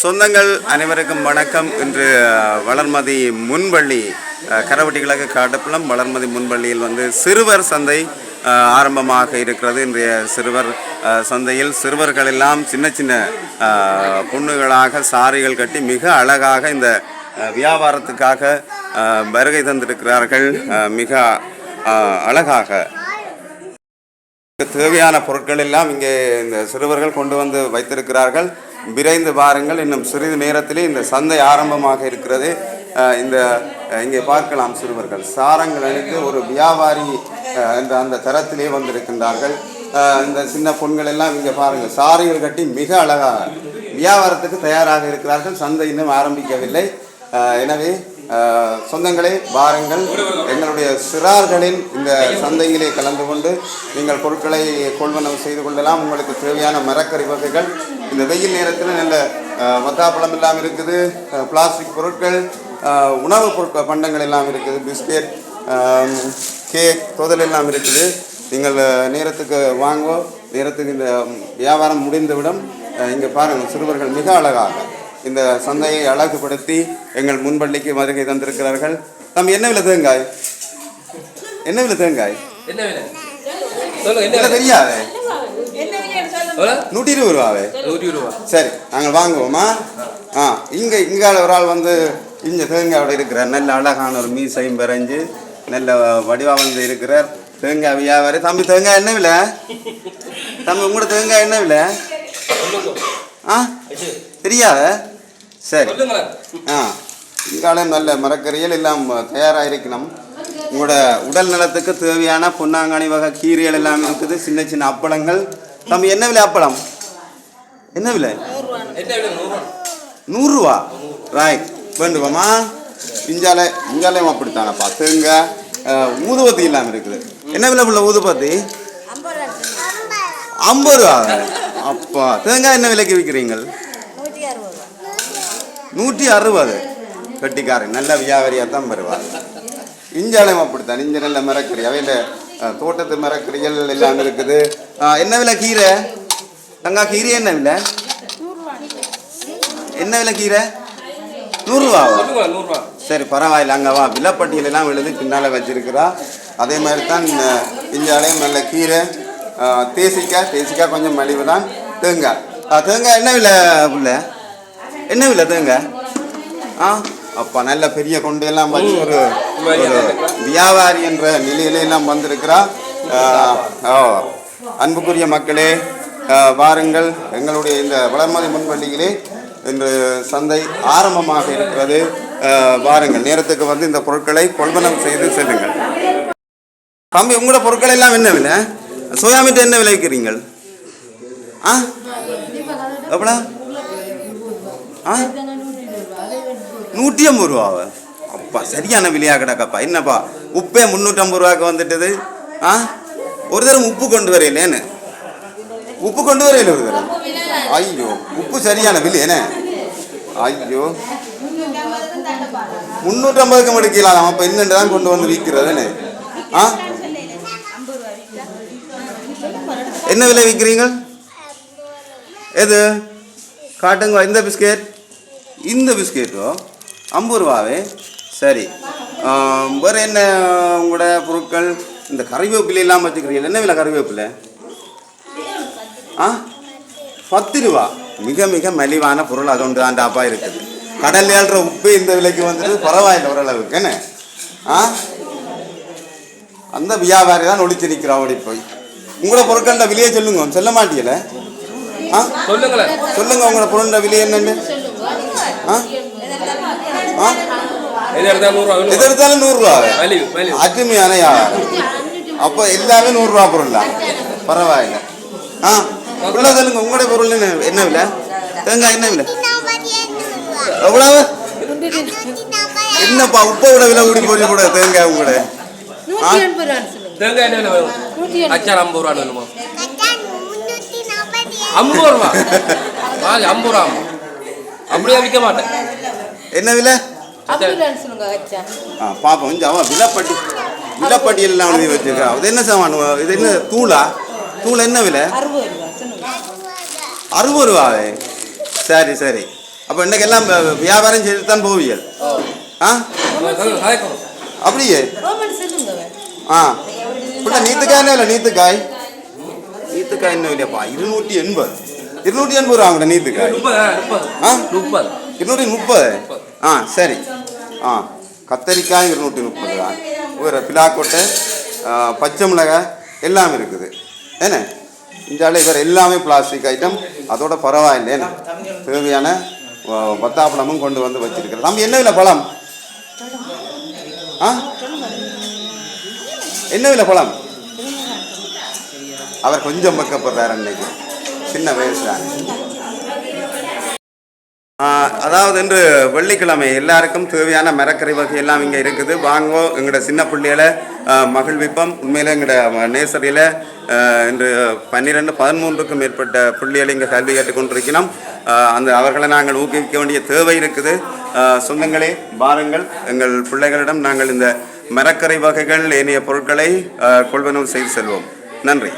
சொந்தங்கள் அனைவருக்கும் வணக்கம். இன்று வளர்மதி முன்பள்ளி கரவட்டிகளாக கரவட்டி கிழக்கு காட்டுப்புலம் வளர்மதி முன்பள்ளியில் வந்து சிறுவர் சந்தை ஆரம்பமாக இருக்கிறது. இன்றைய சிறுவர் சந்தையில் சிறுவர்கள் எல்லாம் சின்ன சின்ன பொண்ணுகளாக சாரிகள் கட்டி மிக அழகாக இந்த வியாபாரத்துக்காக வருகை தந்திருக்கிறார்கள். மிக அழகாக. தேவையான பொருட்கள் எல்லாம் இங்கே இந்த சிறுவர்கள் கொண்டு வந்து வைத்திருக்கிறார்கள். விரைந்து பாருங்கள் இன்னும் சிறிது நேரத்திலே இந்த சந்தை ஆரம்பமாக இருக்கிறது. இந்த இங்கே பார்க்கலாம் சிறுவர்கள். சாரங்கள் அணிந்து ஒரு வியாபாரி அஹ் என்ற அந்த தரத்திலே வந்திருக்கின்றார்கள். இந்த சின்ன பொண்கள் எல்லாம் இங்கே பாருங்கள். சாரிகள் கட்டி மிக அழகாக வியாபாரத்துக்கு தயாராக இருக்கிறார்கள். சந்தை இன்னும் ஆரம்பிக்கவில்லை. எனவே சொந்தங்களே வாருங்கள். எங்களுடைய சிறார்களின் இந்த சந்தையிலே கலந்து கொண்டு நீங்கள் பொருட்களை கொள்வனவு செய்து கொள்ளலாம். உங்களுக்கு தேவையான மரக்கறி வகைகள். இந்த வெயில் நேரத்தில் நல்ல அஹ், மத்தாப்பழம் எல்லாம் இருக்குது. பிளாஸ்டிக் பொருட்கள் உணவுப் பொருட்கள் பண்டங்கள் எல்லாம் இருக்குது. பிஸ்கெட் கேக் தொதல் எல்லாம் இருக்குது. நீங்கள் நேரத்துக்கு வாங்கோ. நேரத்துக்கு இந்த வியாபாரம் முடிந்துவிடும். இங்கே பாருங்கள் சிறுவர்கள் மிக அழகாக. இந்த சந்தையை அழகுபடுத்தி எங்கள் முன்பள்ளிக்கு வருகை தந்திருக்கிறார்கள். தம்பி என்ன விலை தேங்காய்? என்ன விலை தேங்காய்? என்ன விலை? சொல்லுங்க என்ன என்ன விலை தெரியாது நூற்றி இருபது ரூபாவே? நூற்றி ரூபா. சரி நாங்கள் வாங்குவோமா? ஆ இங்கே இங்கால ஒரு ஆள் வந்து இங்கே தேங்காயோட இருக்கிறார். நல்ல அழகான ஒரு மீசையும் பெறஞ்சு நல்ல வடிவா வந்து இருக்கிறார். தேங்காய் வியாபாரி. தம்பி தேங்காய் என்ன விலை? தம்பி உங்களோட தேங்காய் என்ன விலை? ஆ? தெரியாத? சரி. ஆ இங்காலம் நல்ல மரக்கறிகள் எல்லாம் தயாராக இருக்கணும் உங்களோட உடல் நலத்துக்கு தேவையான பொன்னாங்கனி வகை கீரைகள் எல்லாம் இருக்குது. சின்ன சின்ன அப்பளங்கள். தம்பி என்ன விலை அப்பளம்? என்ன விலை? என்ன விலை? நூறுரூவா? ராய் வேண்டுவோமா இஞ்சால இஞ்சாலையும் அப்படித்தானப்பா தேங்காய் ஊதுபத்தி இல்லாமல் இருக்குது. என்ன விலை உள்ள ஊதுபத்தி? ஐம்பது ரூபா. அப்பா தேங்காய் என்ன விலைக்கு விற்கிறீங்கள்? நூற்றி அறுபது. கட்டிக்காரன் நல்ல வியாபாரியாக தான் வருவார் இஞ்சாலையும் அப்படித்தான் இஞ்ச நல்ல மரக்கறி அவையில் தோட்டத்து மரக்கறிகள் எல்லாம் இருக்குது. என்ன விலை கீரை? தங்கா கீரை என்ன விலை? என்ன விலை கீரை? நூறுரூவா. சரி பரவாயில்ல. அங்கே வா. விலைப்பட்டியல் எல்லாம் எழுதி பின்னால் வச்சிருக்கிறா. அதே மாதிரி தான் இஞ்சாலையும் நல்ல கீரை. தேசிக்காய். தேசிக்காய் கொஞ்சம் மலிவு தான் தேங்காய் தேங்காய் என்ன விலை புள்ள? என்ன விலை ஆ அப்பா நல்ல பெரிய கொண்டு எல்லாம் வச்சு ஒரு வியாபாரி என்ற நிலையில எல்லாம் வந்திருக்கிறா. ஓ அன்புக்குரிய மக்களே வாருங்கள். எங்களுடைய இந்த வளர்மதி முன்பள்ளியிலே இன்று சந்தை ஆரம்பமாக இருக்கிறது. வாருங்கள். நேரத்துக்கு வந்து இந்த பொருட்களை கொள்வனம் செய்து செல்லுங்கள். தம்பி உங்களோட பொருட்கள் எல்லாம் என்ன விலை? சோயா மீட் என்ன விலை விற்கிறீங்கள் ஆ? எவ்வளோ? ஆ? நூற்றி ஐம்பது ரூபாவா அப்பா சரியான விலையா கிடக்கப்பா என்னப்பா உப்பே முந்நூற்றம்பது ரூபாய்க்கு வந்துட்டது? ஆ? ஒரு தரம் உப்பு கொண்டு வரையிலேன்னு உப்பு கொண்டு வரையில ஒரு தரம்? ஐயோ உப்பு சரியான விலை என்ன? ஐயோ. முந்நூற்றம்பதுக்கு மடிக்கலாம் அப்போ என்னென்று தான் கொண்டு வந்து விற்கிறதுன்னு ஆ? என்ன விலை விற்கிறீங்க எது? காட்டுங்க இந்த பிஸ்கெட். இந்த பிஸ்கெட்டோ? ஐம்பது ரூபாவே சரி. வேறு என்ன உங்களோட பொருட்கள்? இந்த கறிவேப்பிலை இல்லாமல் வச்சுக்கிறீங்க. என்ன விலை கறிவேப்பிலை? ஆ? பத்து ரூபா. மிக மிக மலிவான பொருள் அது ஒன்று ஆண்டாப்பா இருக்குது. கடல் ஏழ்ற உப்பு இந்த விலைக்கு வந்துட்டு பரவாயில்லை ஓரளவுக்கு. என்ன? ஆ? அந்த வியாபாரி தான் ஒழிச்சு நிற்கிறா ஓடி போய் உங்களோட பொருட்கள விலையை சொல்லுங்க. சொல்ல மாட்டீங்களே ஆ சொல்லுங்களேன் சொல்லுங்க உங்களோட பொருளோட விலை என்னன்னு. ஆ? ஆ? எது எடுத்தாலும் நூறுரூவா அருமையான வியாபாரம் அப்போ எல்லாமே நூறுரூவா பொருள் பரவாயில்ல. ஆ? உள்ள சொல்லுங்க உங்களோட பொருள் என்ன என்ன விலை? தேங்காய் என்ன விலை? எவ்வளவு? என்னப்பா உப்பை விட விலை கூடி போய் கூட தேங்காய் உங்களோட. தேங்காய் என்ன விலை வேணும் நூற்றி எண்பது. அச்சார் ஐம்பது ரூபா வேணுமா ஐம்பது ரூபா. வாங்க ஐம்பது ரூபா அப்படியே விற்க மாட்டேன். என்ன விலை? ஆ பாப்போம். கொஞ்சம் அவன் விலைப்பட்டி விலைப்பட்டியல் எழுதி வச்சிருக்கா இது என்ன சாமான்? இது என்ன தூளா? தூள் என்ன விலை? அறுபது ரூபாவே? சரி சரி. அப்போ இன்னைக்கு எல்லாம் வியாபாரம் செய்து தான் போவியல் ஆ? அப்படியே? ஆ. இப்போ நீத்துக்காய் என்ன இல்லை நீத்துக்காய்? நீத்துக்காய் என்ன இல்லையாப்பா. இருநூற்றி எண்பது. இருநூற்றி எண்பது நீத்துக்காய். முப்பது? முப்பது. ஆ? முப்பது. இருநூற்றி முப்பது? ஆ சரி. ஆ கத்தரிக்காய் இருநூற்றி முப்பது தான். வேறு பிலாக்கொட்டை பச்சை மிளகாய் எல்லாம் இருக்குது. என்ன? இந்தியாவில் இவர் எல்லாமே பிளாஸ்டிக் ஐட்டம் அதோட பரவாயில்லை. என்ன? தேவையான பத்தாப்பழமும் கொண்டு வந்து வச்சிருக்கிறது தம்பி என்ன விலை பழம்? ஆ? என்ன விலை பழம்? அவர் கொஞ்சம் பக்கப்படுறாரு அன்னைக்கு. சின்ன வயசு அதாவது இன்று வெள்ளிக்கிழமை எல்லாருக்கும் தேவையான மரக்கறி வகை எல்லாம் இங்கே இருக்குது. வாங்கோ எங்களோட சின்ன பிள்ளைகளை மகிழ்விப்பம் உண்மையில் உண்மையில எங்களோட நேசரியில் இன்று பன்னிரெண்டு பதிமூன்றுக்கும் மேற்பட்ட பிள்ளைகளை இங்கே கல்வி கேட்டுக்கொண்டிருக்கிறோம் அந்த அவர்களை நாங்கள் ஊக்குவிக்க வேண்டிய தேவை இருக்குது. சொந்தங்களே பாருங்கள் எங்கள் பிள்ளைகளிடம் நாங்கள் இந்த மரக்கறி வகைகள் ஏனைய பொருட்களை ஆஹ் கொள்வனவு செய்து செல்வோம். நன்றி.